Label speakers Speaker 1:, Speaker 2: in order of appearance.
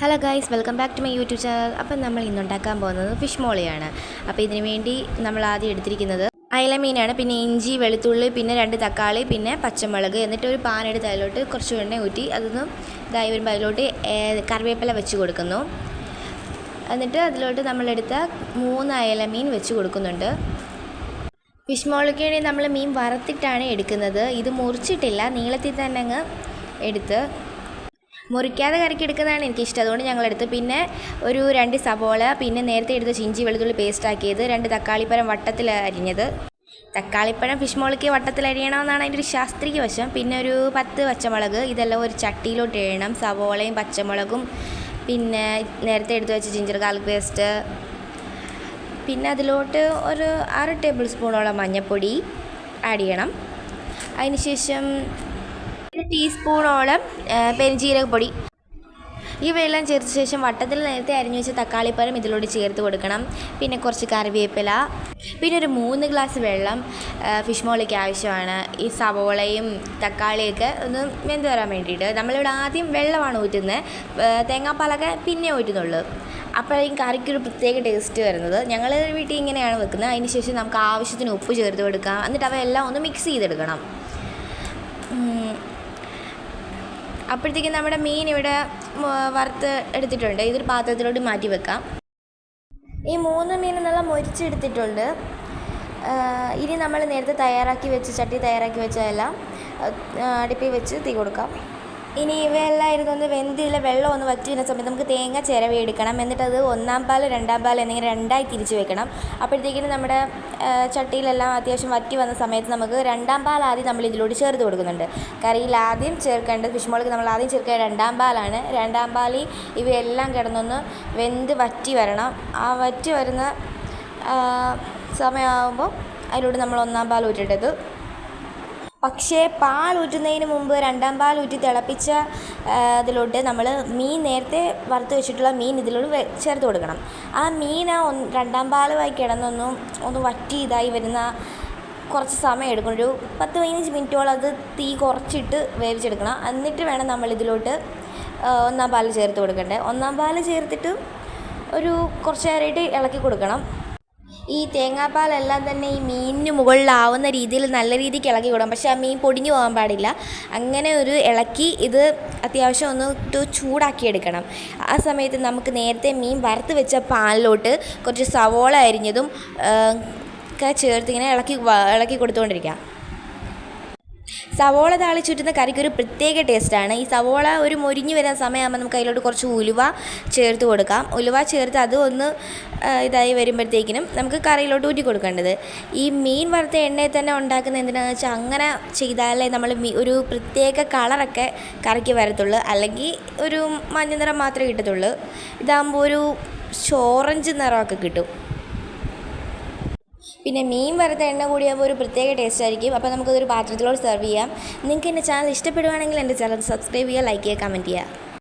Speaker 1: Hello guys welcome back to my YouTube channel അപ്പം നമ്മൾ ഇന്ന് ഉണ്ടാക്കാൻ പോകുന്നത് ഫിഷ് മോളിയാണ്. അപ്പോൾ ഇതിനു വേണ്ടി നമ്മൾ ആദ്യം എടുത്തിരിക്കുന്നത് അയല മീനാണ് പിന്നെ ഇഞ്ചി വെളുത്തുള്ളി പിന്നെ രണ്ട് തക്കാളി പിന്നെ പച്ചമുളക്. എന്നിട്ട് ഒരു പാൻ എടുത്ത് അതിലോട്ട് കുറച്ച് എണ്ണ ഊറ്റി അതൊന്ന് ഇതായി വരുമ്പോൾ അതിലോട്ട് കറിവേപ്പില വെച്ച് കൊടുക്കുന്നു. എന്നിട്ട് അതിലോട്ട് നമ്മളെടുത്ത മൂന്ന് അയല മീൻ വെച്ച് കൊടുക്കുന്നുണ്ട്. ഫിഷ് മോളിക്ക് വേണ്ടി നമ്മൾ മീൻ വറുത്തിട്ടാണ് എടുക്കുന്നത്. ഇത് മുറിച്ചിട്ടില്ല. നീളത്തിൽ തന്നെ അങ്ങ് എടുത്ത് മുറിക്കാതെ കറിക്ക് എടുക്കുന്നതാണ് എനിക്കിഷ്ടം. അതുകൊണ്ട് ഞങ്ങളെടുത്ത് പിന്നെ ഒരു രണ്ട് സവോള പിന്നെ നേരത്തെ എടുത്ത ചിഞ്ചി വെളുത്തുള്ളി പേസ്റ്റാക്കിയത് രണ്ട് തക്കാളിപ്പഴം വട്ടത്തിൽ അരിഞ്ഞത്. തക്കാളിപ്പഴം ഫിഷ് മോളിക്ക് വട്ടത്തിൽ അരിയണമെന്നാണ് അതിന്റെ ഒരു ശാസ്ത്രീയ വശം. പിന്നെ ഒരു പത്ത് പച്ചമുളക് ഇതെല്ലാം ഒരു ചട്ടിയിലോട്ട് എഴണം സവോളയും പച്ചമുളകും പിന്നെ നേരത്തെ എടുത്ത് വെച്ച ജിഞ്ചർ ഗാർലിക് പേസ്റ്റ് പിന്നെ അതിലോട്ട് ഒരു ആറ് ടേബിൾ സ്പൂണോളം മഞ്ഞൾപ്പൊടി ആഡ് ചെയ്യണം. അതിനുശേഷം ടീസ്പൂണോളം പെരിഞ്ജീരകപ്പൊടി ഈ വെള്ളം ചേർത്ത ശേഷം വട്ടത്തിൽ നേരത്തെ അരിഞ്ഞു വെച്ച തക്കാളിപ്പഴം ഇതിലൂടെ ചേർത്ത് കൊടുക്കണം. പിന്നെ കുറച്ച് കറിവേപ്പില. പിന്നെ ഒരു മൂന്ന് ഗ്ലാസ് വെള്ളം ഫിഷ് മോളിക്ക് ആവശ്യമാണ്. ഈ സവോളയും തക്കാളിയൊക്കെ ഒന്ന് വെന്ത് വരാൻ വേണ്ടിയിട്ട്. നമ്മളിവിടെ ആദ്യം വെള്ളമാണ് ഊറ്റുന്നത്. തേങ്ങാപ്പാലൊക്കെ പിന്നെ ഊറ്റുന്നുള്ളൂ. അപ്പോഴേക്കും കറിക്കൊരു പ്രത്യേക ടേസ്റ്റ് വരുന്നത്. ഞങ്ങൾ വീട്ടിൽ ഇങ്ങനെയാണ് വെക്കുന്നത്. അതിന് ശേഷം നമുക്ക് ആവശ്യത്തിന് ഉപ്പ് ചേർത്ത് കൊടുക്കാം. എന്നിട്ട് അവയെല്ലാം ഒന്ന് മിക്സ് ചെയ്തെടുക്കണം. അപ്പോഴത്തേക്കും നമ്മുടെ മീൻ ഇവിടെ വറുത്ത് എടുത്തിട്ടുണ്ട്. ഇതൊരു പാത്രത്തിലോട്ട് മാറ്റി വെക്കാം. ഈ മൂന്ന് മീൻ നല്ല മൊരിച്ചെടുത്തിട്ടുണ്ട്. ഇനി നമ്മൾ നേരത്തെ തയ്യാറാക്കി വെച്ച് ചട്ടി തയ്യാറാക്കി വെച്ചതെല്ലാം അടുപ്പിൽ വെച്ച് തീ കൊടുക്കാം. ഇനി ഇവയെല്ലാം ഇരുന്നൊന്ന് വെന്തിയില്ല വെള്ളം ഒന്ന് വറ്റി വരുന്ന സമയത്ത് നമുക്ക് തേങ്ങ ചിരവി എടുക്കണം. എന്നിട്ട് അത് ഒന്നാം പാൽ രണ്ടാം പാൽ എന്നിങ്ങനെ രണ്ടായി തിരിച്ച് വെക്കണം. അപ്പോഴത്തേക്കിനും നമ്മുടെ ചട്ടിയിലെല്ലാം അത്യാവശ്യം വറ്റി വന്ന സമയത്ത് നമുക്ക് രണ്ടാം പാൽ ആദ്യം നമ്മൾ ഇതിലൂടെ ചേർത്ത് കൊടുക്കുന്നുണ്ട്. കറിയിൽ ആദ്യം ചേർക്കേണ്ടത് ഫിഷ് മോൾക്ക് നമ്മൾ ആദ്യം ചേർക്കുക രണ്ടാം പാലാണ്. രണ്ടാം പാലിൽ ഇവയെല്ലാം കിടന്നൊന്ന് വെന്ത് വറ്റി വരണം. ആ വറ്റി വരുന്ന സമയമാകുമ്പോൾ അതിലൂടെ നമ്മൾ ഒന്നാം പാൽ ഊറ്റേണ്ടത് പക്ഷേ പാൽ ഊറ്റുന്നതിന് മുമ്പ് രണ്ടാം പാൽ ഊറ്റി തിളപ്പിച്ച ഇതിലോട്ട് നമ്മൾ മീൻ നേരത്തെ വറുത്ത് വെച്ചിട്ടുള്ള മീൻ ഇതിലോട്ട് ചേർത്ത് കൊടുക്കണം. ആ മീൻ ആ രണ്ടാം പാലുമായി കിടന്നൊന്നും ഒന്ന് വറ്റി ഇതായി വരുന്ന കുറച്ച് സമയം എടുക്കും. ഒരു പത്ത് പതിനഞ്ച് മിനിറ്റോളം അത് തീ കുറച്ചിട്ട് വേവിച്ചെടുക്കണം. എന്നിട്ട് വേണം നമ്മൾ ഇതിലോട്ട് ഒന്നാം പാൽ ചേർത്ത് കൊടുക്കേണ്ടത്. ഒന്നാം പാൽ ചേർത്തിട്ട് ഒരു കുറച്ച് നേരമായിട്ട് ഇളക്കി കൊടുക്കണം. ഈ തേങ്ങാപ്പാലെല്ലാം തന്നെ ഈ മീനിന് മുകളിലാവുന്ന രീതിയിൽ നല്ല രീതിക്ക് ഇളക്കി കൊടുക്കണം പക്ഷേ ആ മീൻ പൊടിഞ്ഞു പോകാൻ പാടില്ല. അങ്ങനെ ഒരു ഇളക്കി ഇത് അത്യാവശ്യം ഒന്ന് ചൂടാക്കി എടുക്കണം. ആ സമയത്ത് നമുക്ക് നേരത്തെ മീൻ വറുത്ത് വെച്ച പാലിലോട്ട് കുറച്ച് സവോള അരിഞ്ഞതും ഒക്കെ ചേർത്ത് ഇങ്ങനെ ഇളക്കി ഇളക്കി കൊടുത്തുകൊണ്ടിരിക്കുക സവോള താളിച്ചുറ്റുന്ന കറിക്ക് ഒരു പ്രത്യേക ടേസ്റ്റാണ്. ഈ സവോള ഒരു മൊരിഞ്ഞ് വരുന്ന സമയമാകുമ്പോൾ നമുക്ക് അതിലോട്ട് കുറച്ച് ഉലുവ ചേർത്ത് കൊടുക്കാം. ഉലുവ ചേർത്ത് അത് ഒന്ന് ഇതായി വരുമ്പോഴത്തേക്കിനും നമുക്ക് കറിയിലോട്ട് ഊറ്റി കൊടുക്കേണ്ടത്. ഈ മീൻ വറുത്ത എണ്ണയിൽ തന്നെ ഉണ്ടാക്കുന്ന എന്തിനാണെന്ന് വെച്ചാൽ അങ്ങനെ ചെയ്താലേ നമ്മൾ ഒരു പ്രത്യേക കളറൊക്കെ കറിക്ക് വരത്തുള്ളൂ. അല്ലെങ്കിൽ ഒരു മഞ്ഞ നിറം മാത്രമേ കിട്ടത്തുള്ളൂ. ഇതാകുമ്പോൾ ഒരു ഓറഞ്ച് നിറമൊക്കെ കിട്ടും. പിന്നെ മീൻ വറുത്ത എണ്ണ കൂടിയാകുമ്പോൾ ഒരു പ്രത്യേക ടേസ്റ്റ് ആയിരിക്കും. അപ്പോൾ നമുക്കതൊരു പാത്രത്തിലോട്ട് സെർവ് ചെയ്യാം. നിങ്ങൾക്ക് എന്റെ ചാനൽ ഇഷ്ടപ്പെടുവാണെങ്കിൽ എന്റെ ചാനൽ സബ്സ്ക്രൈബ് ചെയ്യുക ലൈക്ക് ചെയ്യുക കമന്റ് ചെയ്യുക.